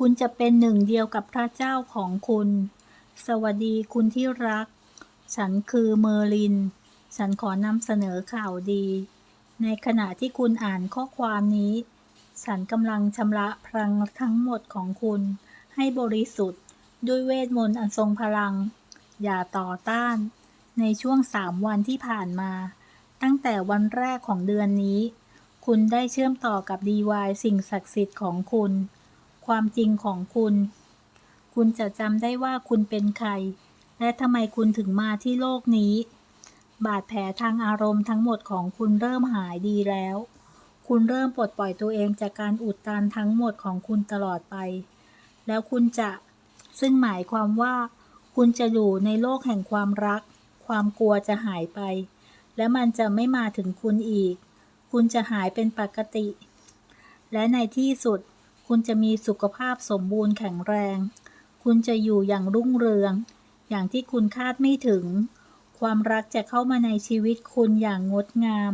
คุณจะเป็นหนึ่งเดียวกับพระเจ้าของคุณ สวัสดีคุณที่รัก ฉันคือเมอร์ลิน ฉันขอนำเสนอข่าวดี ในขณะที่คุณอ่านข้อความนี้ ฉันกำลังชำระพลังทั้งหมดของคุณให้บริสุทธิ์ ด้วยเวทมนต์อันทรงพลัง อย่าต่อต้าน ในช่วงสามวันที่ผ่านมา ตั้งแต่วันแรกของเดือนนี้ คุณได้เชื่อมต่อกับดีวายสิ่งศักดิ์สิทธิ์ของคุณ ความจริงของคุณ คุณจะจำได้ว่าคุณเป็นใคร และทำไมคุณถึงมาที่โลกนี้ บาดแผลทางอารมณ์ทั้งหมดของคุณเริ่มหายดีแล้ว คุณเริ่มปลดปล่อยตัวเองจากการอุดตันทั้งหมดของคุณตลอดไป แล้วคุณจะซึ่งหมายความว่า คุณจะอยู่ในโลกแห่งความรัก ความกลัวจะหายไป และมันจะไม่มาถึงคุณอีก คุณจะหายเป็นปกติ และในที่สุด คุณจะมีสุขภาพสมบูรณ์แข็งแรง คุณจะอยู่อย่างรุ่งเรือง อย่างที่คุณคาดไม่ถึง ความรักจะเข้ามาในชีวิตคุณอย่างงดงาม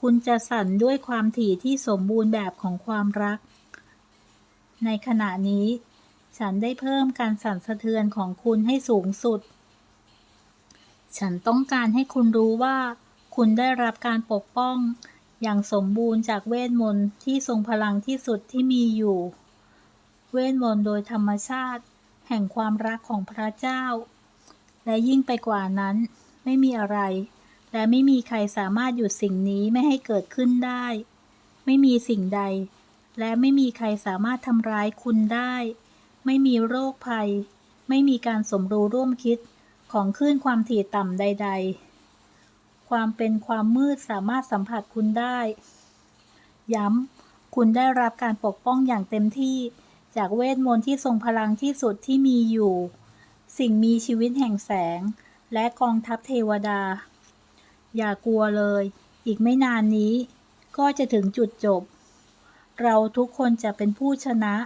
คุณจะสั่นด้วยความถี่ที่สมบูรณ์แบบของความรัก ในขณะนี้ ฉันได้เพิ่มการสั่นสะเทือนของคุณให้สูงสุด ฉันต้องการให้คุณรู้ว่า คุณได้รับการปกป้อง อย่างสมบูรณ์จากเวทมนต์ที่ทรงพลังที่สุดที่มีอยู่ เวทมนต์โดยธรรมชาติ แห่งความรักของพระเจ้า และยิ่งไปกว่านั้น ไม่มีอะไร และไม่มีใครสามารถหยุดสิ่งนี้ไม่ให้เกิดขึ้นได้ ไม่มีสิ่งใด และไม่มีใครสามารถทำร้ายคุณได้ ไม่มีโรคภัย ไม่มีการสมรู้ร่วมคิดของคลื่นความถี่ต่ำใด ๆ ความเป็นความมืดสามารถสัมผัสคุณได้ ย้ำ คุณได้รับการปกป้องอย่างเต็มที่ จากเวทมนต์ที่ทรงพลังที่สุดที่มีอยู่ สิ่งมีชีวิตแห่งแสง และกองทัพเทวดา อย่ากลัวเลย อีกไม่นานนี้ ก็จะถึงจุดจบ เราทุกคนจะเป็นผู้ชนะ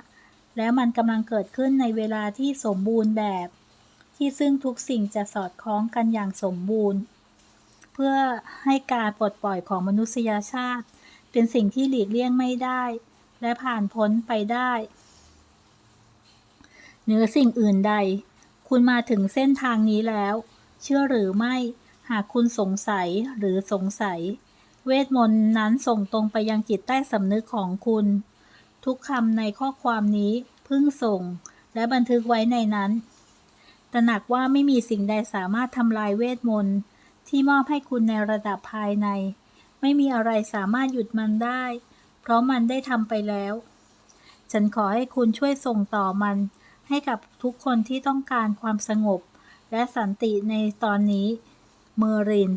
และมันกำลังเกิดขึ้นในเวลาที่สมบูรณ์แบบ ที่ซึ่งทุกสิ่งจะสอดคล้องกันอย่างสมบูรณ์ เพื่อให้การปลดปล่อยของมนุษยชาติ เป็นสิ่งที่หลีกเลี่ยงไม่ได้ และผ่านพ้นไปได้เหนือสิ่งอื่นใด คุณมาถึงเส้นทางนี้แล้ว เชื่อหรือไม่ หากคุณสงสัยหรือสงสัย เวทมนต์นั้นส่งตรงไปยังจิตใต้สำนึกของคุณ ทุกคำในข้อความนี้เพิ่งส่ง และบันทึกไว้ในนั้น ตระหนักว่าไม่มีสิ่งใดสามารถทำลายเวทมนต์ ที่มอบให้คุณในระดับภายใน ไม่มีอะไรสามารถหยุดมันได้ เพราะมันได้ทำไปแล้ว ฉันขอให้คุณช่วยส่งต่อมัน ให้กับทุกคนที่ต้องการความสงบ และสันติในตอนนี้ เมอริน